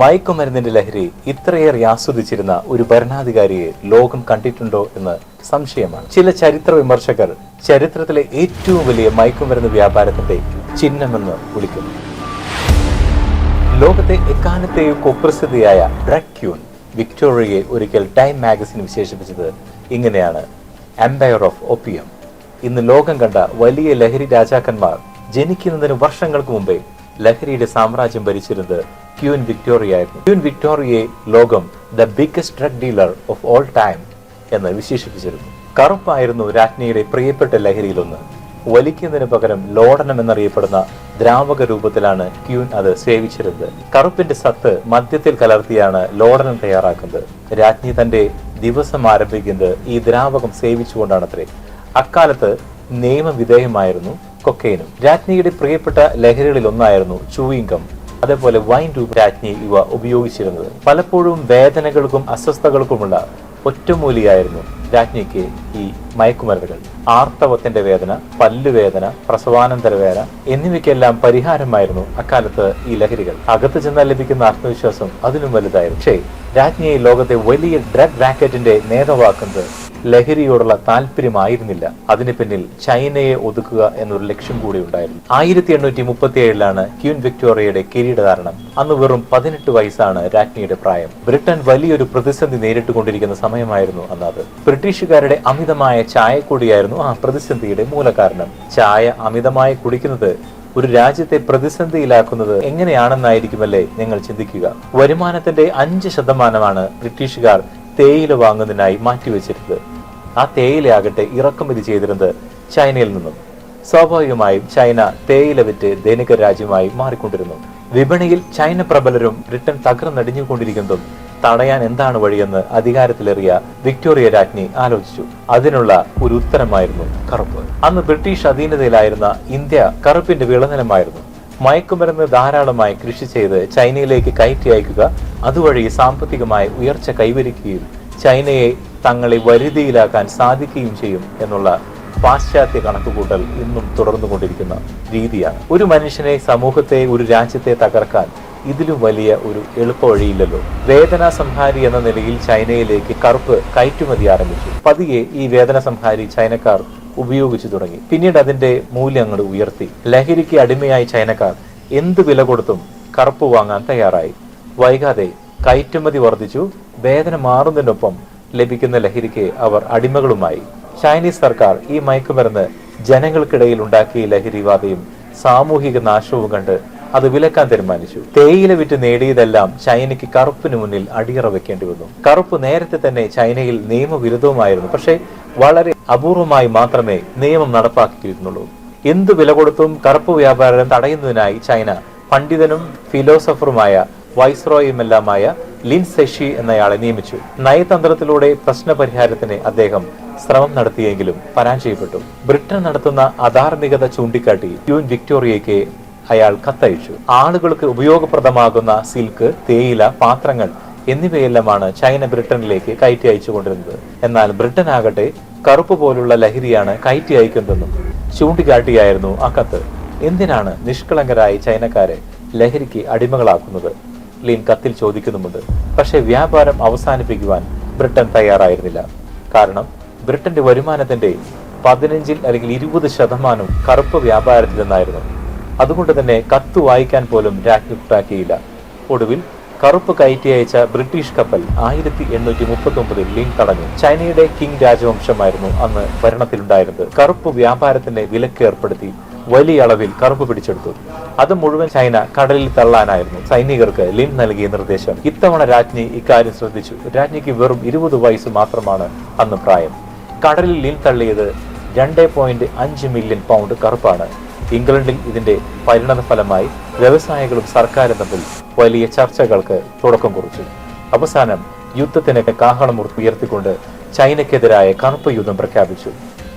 മയക്കുമരുന്നിന്റെ ലഹരി ഇത്രയേറെ ആസ്വദിച്ചിരുന്ന ഒരു ഭരണാധികാരിയെ ലോകം കണ്ടിട്ടുണ്ടോ എന്ന് സംശയമാണ്. ചില ചരിത്ര വിമർശകർ ചരിത്രത്തിലെ ഏറ്റവും വലിയ മയക്കുമരുന്ന് വ്യാപാരത്തിന്റെ ചിഹ്നമെന്ന് വിളിക്കുന്നു. ലോകത്തെ എക്കാലത്തെയും കുപ്രസിദ്ധിയായ ഡ്രഗ് ക്യൂൻ വിക്ടോറിയയെ ഒരിക്കൽ ടൈം മാഗസിൻ വിശേഷിപ്പിച്ചത് ഇങ്ങനെയാണ്. എംപയർ ഓഫ് ഒപ്പിയം ഇന്ന് ലോകം കണ്ട വലിയ ലഹരി രാജാക്കന്മാർ ജനിക്കുന്നതിന് വർഷങ്ങൾക്ക് മുമ്പേ ലഹരിയുടെ സാമ്രാജ്യം ഭരിച്ചിരുന്നത് ക്യൂൻ വിക്ടോറിയ ആയിരുന്നു ക്യൂൻ വിക്ടോറിയയെ ലോകം the biggest drug dealer of all time എന്ന് വിശേഷിപ്പിച്ചിരുന്നു. കറുപ്പായിരുന്നു രാജ്ഞിയുടെ പ്രിയപ്പെട്ട ലഹരിയിലൊന്ന്. വലിക്കുന്നതിന് പകരം ലോഡനം എന്നറിയപ്പെടുന്ന ദ്രാവക രൂപത്തിലാണ് ക്യൂൻ അത് സേവിച്ചിരുന്നത്. കറുപ്പിന്റെ സത്ത് മദ്യത്തിൽ കലർത്തിയാണ് ലോഡനം തയ്യാറാക്കുന്നത്. രാജ്ഞി തന്റെ ദിവസം ആരംഭിക്കുന്നത് ഈ ദ്രാവകം സേവിച്ചുകൊണ്ടാണത്രേ. അക്കാലത്ത് നിയമവിധേയമായിരുന്നു. കൊക്കൈനും രാജ്ഞിയുടെ പ്രിയപ്പെട്ട ലഹരികളിൽ ഒന്നായിരുന്നു ചൂയിങ്കം അതേപോലെ വൈൻ രൂപ രാജ്ഞി ഇവ ഉപയോഗിച്ചിരുന്നത്. പലപ്പോഴും വേദനകൾക്കും അസ്വസ്ഥകൾക്കുമുള്ള ഒറ്റമൂലിയായിരുന്നു രാജ്ഞിക്ക് ഈ മയക്കുമരുന്നുകൾ. ആർത്തവത്തിന്റെ വേദന പല്ലുവേദന പ്രസവാനന്തര വേദന എന്നിവയ്ക്കെല്ലാം പരിഹാരമായിരുന്നു അക്കാലത്ത് ഈ ലഹരികൾ. അകത്ത് ചെന്നാൽ ലഭിക്കുന്ന ആത്മവിശ്വാസം അതിലും വലുതായിരുന്നു. പക്ഷേ രാജ്ഞിയെ ലോകത്തെ വലിയ ഡ്രഗ് റാക്കറ്റിന്റെ നേതാവാക്കുന്നത് ലഹരിയോടുള്ള താല്പര്യമായിരുന്നില്ല. അതിന് പിന്നിൽ ചൈനയെ ഒതുക്കുക എന്നൊരു ലക്ഷ്യം കൂടി ഉണ്ടായിരുന്നു. ആയിരത്തി എണ്ണൂറ്റി മുപ്പത്തി ഏഴിലാണ് ക്യൂൻ വിക്ടോറിയയുടെ കിരീടധാരണം. അന്ന് വെറും പതിനെട്ട് വയസ്സാണ് രാജ്ഞിയുടെ പ്രായം. ബ്രിട്ടൻ വലിയൊരു പ്രതിസന്ധി നേരിട്ടുകൊണ്ടിരിക്കുന്ന സമയമായിരുന്നു അന്നത്. ബ്രിട്ടീഷുകാരുടെ അമിതമായ ചായ കൂടിയായിരുന്നു ആ പ്രതിസന്ധിയുടെ മൂലകാരണം. ചായ അമിതമായി കുടിക്കുന്നത് ഒരു രാജ്യത്തെ പ്രതിസന്ധിയിലാക്കുന്നത് എങ്ങനെയാണെന്നായിരിക്കുമല്ലേ നിങ്ങൾ ചിന്തിക്കുക. വരുമാനത്തിന്റെ അഞ്ച് ശതമാനമാണ് ബ്രിട്ടീഷുകാർ തേയില വാങ്ങുന്നതിനായി മാറ്റിവെച്ചിരുന്നത്. ആ തേയിലയാകട്ടെ ഇറക്കുമതി ചെയ്തിരുന്നത് ചൈനയിൽ നിന്നും. സ്വാഭാവികമായും ചൈന തേയില വിറ്റ് ധനിക രാജ്യമായി മാറിക്കൊണ്ടിരുന്നു. വിപണിയിൽ ചൈന പ്രബലരും ബ്രിട്ടൻ തകർന്നടിഞ്ഞുകൊണ്ടിരിക്കുന്നതും തടയാൻ എന്താണ് വഴിയെന്ന് അധികാരത്തിലേറിയ വിക്ടോറിയ രാജ്ഞി ആലോചിച്ചു. അതിനുള്ള ഒരു ഉത്തരമായിരുന്നു കറുപ്പ്. അന്ന് ബ്രിട്ടീഷ് അധീനതയിലായിരുന്ന ഇന്ത്യ കറുപ്പിന്റെ വിളനിലമായിരുന്നു. മയക്കുമരുന്ന് ധാരാളമായി കൃഷി ചെയ്ത് ചൈനയിലേക്ക് കയറ്റി അയക്കുക അതുവഴി സാമ്പത്തികമായി ഉയർച്ച കൈവരിക്കുകയും ചൈനയെ തങ്ങളെ വരുതിയിലാക്കാൻ സാധിക്കുകയും ചെയ്യും എന്നുള്ള പാശ്ചാത്യ കണക്കുകൂട്ടൽ ഇന്നും തുടർന്നുകൊണ്ടിരിക്കുന്ന രീതിയാണ്. ഒരു മനുഷ്യനെ സമൂഹത്തെ ഒരു രാജ്യത്തെ തകർക്കാൻ ഇതിലും വലിയ ഒരു എളുപ്പവഴിയില്ലല്ലോ. വേദന സംഹാരി എന്ന നിലയിൽ ചൈനയിലേക്ക് കറുപ്പ് കയറ്റുമതി ആരംഭിച്ചു. പതിയെ ഈ വേദന സംഹാരി ചൈനക്കാർ ഉപയോഗിച്ചു തുടങ്ങി. പിന്നീട് അതിന്റെ മൂല്യങ്ങൾ ഉയർത്തി. ലഹരിക്ക് അടിമയായി ചൈനക്കാർ എന്ത് വില കൊടുത്തും കറുപ്പ് വാങ്ങാൻ തയ്യാറായി. വൈകാതെ കയറ്റുമതി വർദ്ധിച്ചു. വേദന മാറുന്നതിനൊപ്പം ലഭിക്കുന്ന ലഹരിക്ക് അവർ അടിമകളുമായി. ചൈനീസ് സർക്കാർ ഈ മയക്കുമരുന്ന് ജനങ്ങൾക്കിടയിൽ ഉണ്ടാക്കിയ ലഹരിവാദയും സാമൂഹിക നാശവും കണ്ട് അത് വിലക്കാൻ തീരുമാനിച്ചു. തേയില വിറ്റ് നേടിയതെല്ലാം ചൈനയ്ക്ക് കറുപ്പിന് മുന്നിൽ അടിയറ വെക്കേണ്ടി വന്നു. കറുപ്പ് നേരത്തെ തന്നെ ചൈനയിൽ നിയമവിരുദ്ധവുമായിരുന്നു. പക്ഷേ വളരെ അപൂർവമായി മാത്രമേ നിയമം നടപ്പാക്കിയിരുന്നുള്ളൂ. എന്ത് വില കൊടുത്തും കറുപ്പ് വ്യാപാരം തടയുന്നതിനായി ചൈന പണ്ഡിതനും ഫിലോസഫറുമായ വൈസ്രോയുമെല്ലാമായ ലിൻ സെഷി എന്നയാളെ നിയമിച്ചു. നയതന്ത്രത്തിലൂടെ പ്രശ്നപരിഹാരത്തിന് അദ്ദേഹം ശ്രമം നടത്തിയെങ്കിലും പരാജയപ്പെട്ടു. ബ്രിട്ടൻ നടത്തുന്ന അധാർമികത ചൂണ്ടിക്കാട്ടി ക്യൂൻ വിക്ടോറിയയ്ക്ക് അയാൾ കത്തയച്ചു. ആളുകൾക്ക് ഉപയോഗപ്രദമാകുന്ന സിൽക്ക് തേയില പാത്രങ്ങൾ എന്നിവയെല്ലാമാണ് ചൈന ബ്രിട്ടനിലേക്ക് കയറ്റി അയച്ചുകൊണ്ടിരുന്നത് എന്നാൽ ബ്രിട്ടൻ ആകട്ടെ കറുപ്പ് പോലുള്ള ലഹരിയാണ് കയറ്റി അയക്കുന്നതെന്നും ചൂണ്ടിക്കാട്ടിയായിരുന്നു ആ കത്ത്. എന്തിനാണ് നിഷ്കളങ്കരായി ചൈനക്കാരെ ലഹരിക്ക് അടിമകളാക്കുന്നത്? ലിൻ കത്തിൽ ചോദിക്കുന്നുമുണ്ട്. പക്ഷേ വ്യാപാരം അവസാനിപ്പിക്കുവാൻ ബ്രിട്ടൻ തയ്യാറായിരുന്നില്ല. കാരണം ബ്രിട്ടന്റെ വരുമാനത്തിന്റെ പതിനഞ്ചിൽ അല്ലെങ്കിൽ ഇരുപത് ശതമാനം കറുപ്പ് വ്യാപാരത്തിൽ നിന്നായിരുന്നു അതുകൊണ്ട് തന്നെ കത്ത് വായിക്കാൻ പോലും രാജ്ഞി കൂട്ടാക്കിയില്ല. ഒടുവിൽ കറുപ്പ് കയറ്റി അയച്ച ബ്രിട്ടീഷ് കപ്പൽ ആയിരത്തി എണ്ണൂറ്റി മുപ്പത്തി ഒമ്പതിൽ ലിങ് തടഞ്ഞു. ചൈനയുടെ കിങ് രാജവംശമായിരുന്നു അന്ന് ഭരണത്തിലുണ്ടായിരുന്നത്. കറുപ്പ് വ്യാപാരത്തിന്റെ വിലക്ക് ഏർപ്പെടുത്തി വലിയ അളവിൽ കറുപ്പ് പിടിച്ചെടുത്തു. അത് മുഴുവൻ ചൈന കടലിൽ തള്ളാനായിരുന്നു. സൈനികർക്ക് ലിൻ നൽകിയ നിർദ്ദേശം. ഇത്തവണ രാജ്ഞി ഇക്കാര്യം ശ്രദ്ധിച്ചു. രാജ്ഞിക്ക് വെറും ഇരുപത് വയസ്സ് മാത്രമാണ് അന്ന് പ്രായം. കടലിൽ ലിൻ തള്ളിയത് രണ്ട് പോയിന്റ് അഞ്ച് മില്യൺ പൗണ്ട് കറുപ്പാണ്. ഇംഗ്ലണ്ടിൽ ഇതിന്റെ പരിണത ഫലമായി വ്യവസായികളും സർക്കാരും തമ്മിൽ വലിയ ചർച്ചകൾക്ക് തുടക്കം കുറിച്ചു. അവസാനം യുദ്ധത്തിന് കാഹളം ഉയർത്തിക്കൊണ്ട് ചൈനയ്ക്കെതിരായ കറുപ്പ് യുദ്ധം പ്രഖ്യാപിച്ചു.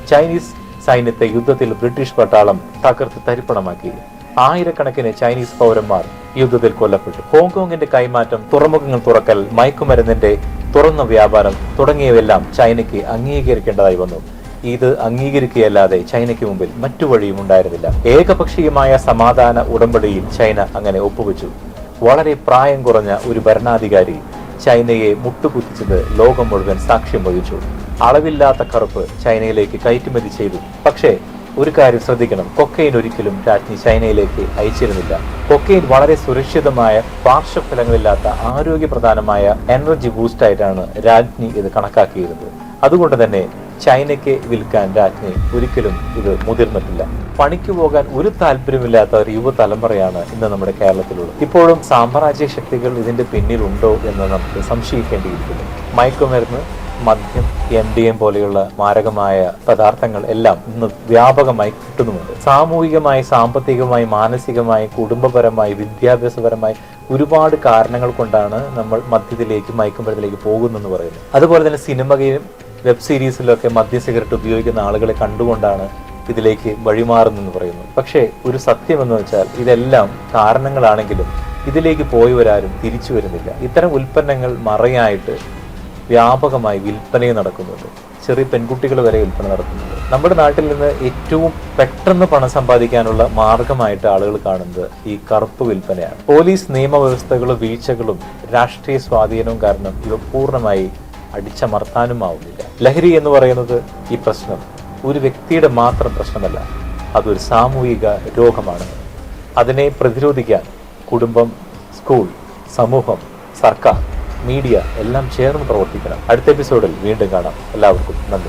ചൈനീസ് സൈന്യത്തെ യുദ്ധത്തിൽ ബ്രിട്ടീഷ് പട്ടാളം തകർത്ത് തരിപ്പണമാക്കി. ആയിരക്കണക്കിന് ചൈനീസ് പൗരന്മാർ യുദ്ധത്തിൽ കൊല്ലപ്പെട്ടു. ഹോങ്കോങ്ങിന്റെ കൈമാറ്റം തുറമുഖങ്ങൾ തുറക്കൽ മയക്കുമരുന്നിന്റെ തുറന്ന വ്യാപാരം തുടങ്ങിയവയെല്ലാം ചൈനയ്ക്ക് അംഗീകരിക്കേണ്ടതായി വന്നു. ഇത് അംഗീകരിക്കുകയല്ലാതെ ചൈനയ്ക്ക് മുമ്പിൽ മറ്റു വഴിയും ഉണ്ടായിരുന്നില്ല. ഏകപക്ഷീയമായ സമാധാന ഉടമ്പടിയിൽ ചൈന അങ്ങനെ ഒപ്പുവെച്ചു. വളരെ പ്രായം കുറഞ്ഞ ഒരു ഭരണാധികാരി ചൈനയെ മുട്ടുകുത്തിച്ചത് ലോകം മുഴുവൻ സാക്ഷ്യം വഹിച്ചു. അളവില്ലാത്ത കറുപ്പ് ചൈനയിലേക്ക് കയറ്റുമതി ചെയ്തു. പക്ഷേ ഒരു കാര്യം ശ്രദ്ധിക്കണം. കൊക്കൈൻ ഒരിക്കലും രാജ്ഞി ചൈനയിലേക്ക് അയച്ചിരുന്നില്ല. കൊക്കൈൻ വളരെ സുരക്ഷിതമായ പാർശ്വഫലങ്ങളില്ലാത്ത ആരോഗ്യപ്രധാനമായ എനർജി ബൂസ്റ്റായിട്ടാണ് രാജ്ഞി ഇത് കണക്കാക്കിയിരുന്നത്. അതുകൊണ്ട് തന്നെ ചൈനയ്ക്ക് വിൽക്കാൻ രാജ്ഞി ഒരിക്കലും ഇത് മുതിർന്നിട്ടില്ല. പണിക്ക് പോകാൻ ഒരു താല്പര്യമില്ലാത്ത ഒരു യുവതലമുറയാണ് ഇന്ന് നമ്മുടെ കേരളത്തിലുള്ളത്. ഇപ്പോഴും സാമ്രാജ്യ ശക്തികൾ ഇതിന്റെ പിന്നിലുണ്ടോ എന്ന് നമുക്ക് സംശയിക്കേണ്ടിയിരിക്കുന്നു. മയക്കുമരുന്ന് മദ്യം എം ഡി എം പോലെയുള്ള മാരകമായ പദാർത്ഥങ്ങൾ എല്ലാം ഇന്ന് വ്യാപകമായി കിട്ടുന്നുമുണ്ട്. സാമൂഹികമായി സാമ്പത്തികമായി മാനസികമായി കുടുംബപരമായി വിദ്യാഭ്യാസപരമായി ഒരുപാട് കാരണങ്ങൾ കൊണ്ടാണ് നമ്മൾ മദ്യത്തിലേക്ക് മയക്കുമരുന്നിലേക്ക് പോകുന്നെന്ന് പറയുന്നത്. അതുപോലെ തന്നെ സിനിമയിലും വെബ് സീരീസിലൊക്കെ മദ്യ സിഗരറ്റ് ഉപയോഗിക്കുന്ന ആളുകളെ കണ്ടുകൊണ്ടാണ് ഇതിലേക്ക് വഴിമാറുന്നെന്ന് പറയുന്നു പക്ഷേ ഒരു സത്യം എന്ന് വെച്ചാൽ ഇതെല്ലാം കാരണങ്ങളാണെങ്കിലും ഇതിലേക്ക് പോയവരാരും തിരിച്ചു വരുന്നില്ല. ഇത്തരം ഉൽപ്പന്നങ്ങൾ മറയായിട്ട് വ്യാപകമായി വിൽപ്പനയും നടക്കുന്നുണ്ട്. ചെറിയ പെൺകുട്ടികൾ വരെ വിൽപ്പന നടത്തുന്നുണ്ട്. നമ്മുടെ നാട്ടിൽ നിന്ന് ഏറ്റവും പെട്ടെന്ന് പണം സമ്പാദിക്കാനുള്ള മാർഗമായിട്ട് ആളുകൾ കാണുന്നത് ഈ കറുപ്പ് വിൽപ്പനയാണ്. പോലീസ് നിയമവ്യവസ്ഥകളും വീഴ്ചകളും രാഷ്ട്രീയ സ്വാധീനവും കാരണം ഇവ പൂർണമായി അടിച്ചമർത്താനും ആവുന്നില്ല ലഹരി എന്ന് പറയുന്നത് ഈ പ്രശ്നം ഒരു വ്യക്തിയുടെ മാത്രം പ്രശ്നമല്ല അതൊരു സാമൂഹിക രോഗമാണ്. അതിനെ പ്രതിരോധിക്കാൻ കുടുംബം സ്കൂൾ സമൂഹം സർക്കാർ മീഡിയ എല്ലാം ചേർന്ന് പ്രവർത്തിക്കണം. അടുത്ത എപ്പിസോഡിൽ വീണ്ടും കാണാം. എല്ലാവർക്കും നന്ദി.